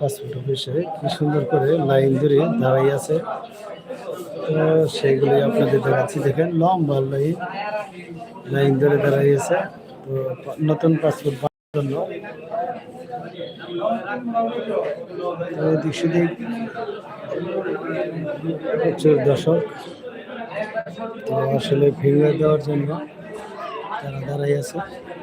Passport অফিসে কি সুন্দর করে লাইন ধরে দাঁড়াই আছে। তো সেইগুলি আপনাদের দেখাচ্ছি। দেখেন লম্বা লাইন লাইন ধরে দাঁড়াই আছে। তো নতুন পাসপোর্ট পাওয়ার জন্য। প্রচুর দর্শক। তো আসলে ফিঙ্গার দেওয়ার জন্য তারা দাঁড়াই আছে।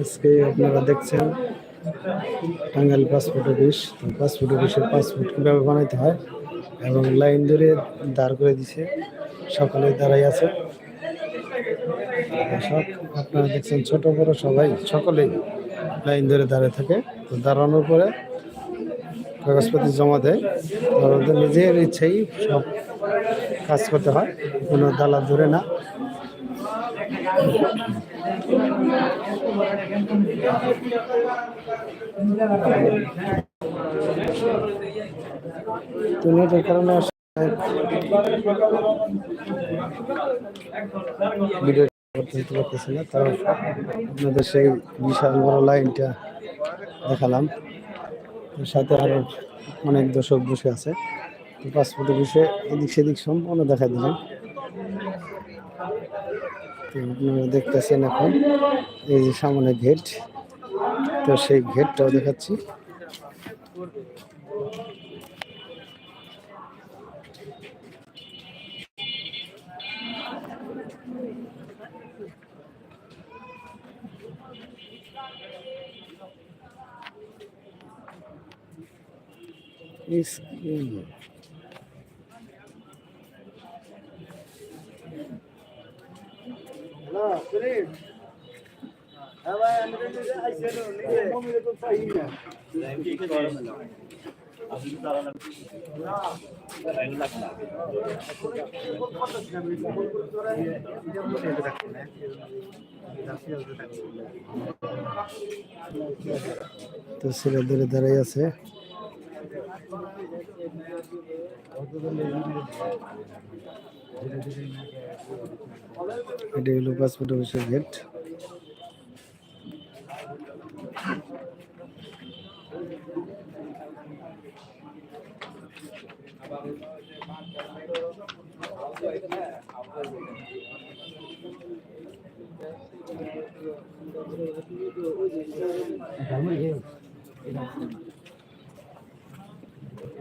আজকে আপনারা দেখছেন টাঙ্গাইল পাসপোর্ট অফিস। পাসপোর্ট অফিসের পাসপোর্ট কীভাবে বানাইতে হয় এবং লাইন ধরে দাঁড় করে দিছে, সকালে দাঁড়াই আছে। সব আপনারা দেখছেন ছোট বড় সবাই, সকলেই লাইন ধরে দাঁড়িয়ে থাকে। তো দাঁড়ানোর পরে কাগজপত্র জমা দেয়। নিজের ইচ্ছেই সব কাজ করতে হয়, কোনো দালাল ধরে না। তো নেটের কারণে ভিডিও করতে পারতেছি না, তাও আপনাদের সেই বিশাল বড় লাইনটা দেখালাম। সাথে আরও অনেক দর্শক বসে আছে। পাসপোর্টের বিষয়ে এদিক সেদিক সম্পূর্ণ দেখা দিলাম। দেখতেছেন এখন। এই যে সামনে গেট তো সেই গেটটাও দেখাচ্ছি। তো ছেলেদের দাঁড়াই আছে। এটা হলো পাসপোর্ট অফিসের গেট।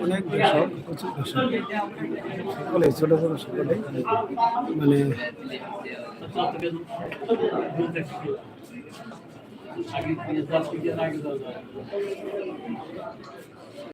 অনেক সকলে ছোট বড় সকলে মানে আগে দশ কেজি আগে দেওয়া যায়